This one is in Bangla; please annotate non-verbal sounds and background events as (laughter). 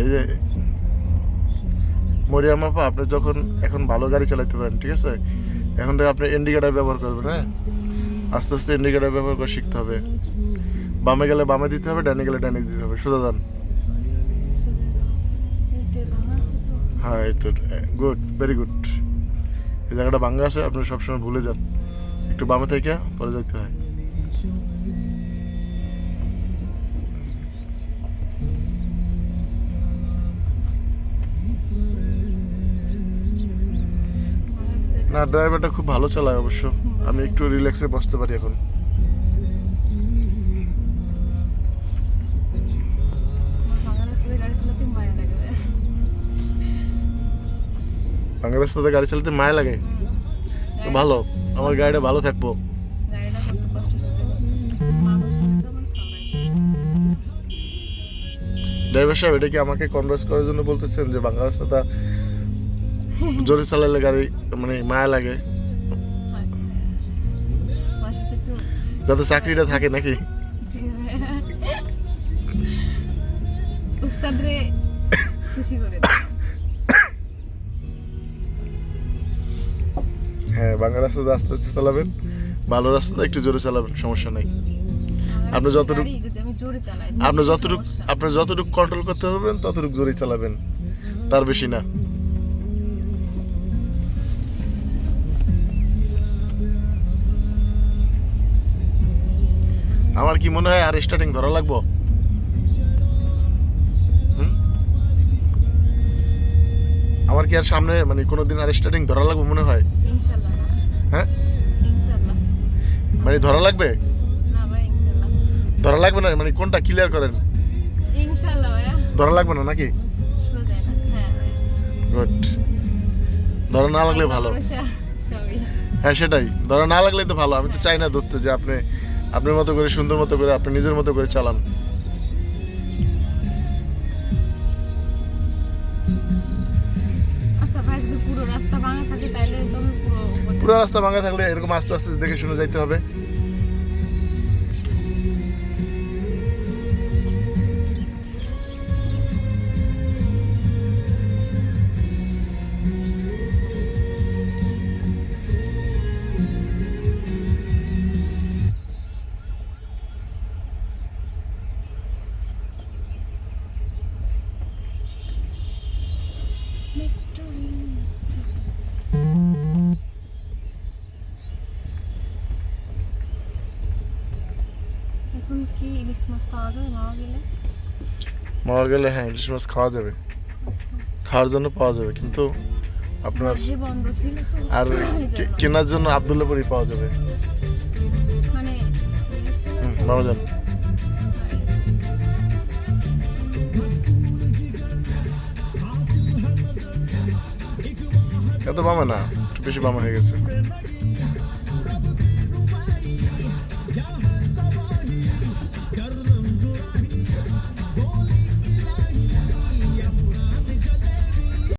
এই যে মরিয়াম আপা আপনি যখন এখন ভালো গাড়ি চালাতে পারেন, ঠিক আছে? এখন থেকে আপনি ইন্ডিকেটার ব্যবহার করবেন হ্যাঁ? আস্তে আস্তে ইন্ডিকেটার ব্যবহার করে শিখতে হবে। বামে গেলে বামে দিতে হবে, ডানে গেলে ডানে দিতে হবে। সোজা যান। হ্যাঁ এই তো গুড ভেরি গুড এই জায়গাটা ভাঙ্গা আছে, আপনি সবসময় ভুলে যান। একটু বামে থেকে, পরে যেতে হয়। না ড্রাইভারটা খুব ভালো চালায় অবশ্য। আমি একটু রিল্যাক্সে বসতে পারি এখন। ভাঙা রাস্তায় গাড়ি চালাতে মায়া লাগে? রাস্তাতে গাড়ি চালাতে মায়া লাগে ভালো আমার গাড়িটা ভালো থাকব ড্রাইভার সাহেব এটা কি আমাকে কনভার্স করার জন্য বলতেছেন যে বাংলা রাস্তাটা জোরে চালালে গাড়ি মানে মায়া লাগে। যাতে চাকরিটা থাকে নাকি? খুশি করে হ্যাঁ বাংলা রাস্তাতে আস্তে আস্তে চালাবেন। ভালো রাস্তাতে একটু জোরে চালাবেন সমস্যা নাই। আপনি যতটুকু- জোরে আপনি যতটুকু আপনি যতটুকু কন্ট্রোল করতে পারবেন ততটুকু জোরেই চালাবেন। তার বেশি না। আমার কি মনে হয় আর স্টার্টিং ধরা লাগবো? আমার কি আর সামনে মানে কোনোদিন আর স্টার্টিং ধরা লাগবে মনে হয়? হ্যাঁ? মানে ধরা লাগবে? ধরা লাগবে না? মানে কোনটা ক্লিয়ার করেন? ধরা লাগবে না নাকি? না হ্যাঁ গুড ধরা না লাগলে ভালো। হ্যাঁ সেটাই। ধরা না লাগলেই তো ভালো। আমি তো চাই না ধরতে যে আপনি আপনার মতো করে সুন্দর মতো করে আপনি নিজের মতো করে চালান। আচ্ছা পুরো রাস্তা ভাঙা থাকলে এরকম আস্তে আস্তে দেখে শুনে যাইতে হবে। এখন কি ইলিশ মাছ পাওয়া যাবে? মাওয়া গেলে? মাওয়া গেলে হ্যাঁ ইলিশ মাছ খাওয়া যাবে। খাওয়ার জন্য পাওয়া যাবে কিন্তু আপনার আর (coughs) কেনার জন্য আবদুল্লাপুরি পাওয়া যাবে। মানে যান। এত বামে না একটু বেশি বামে হয়ে গেছে।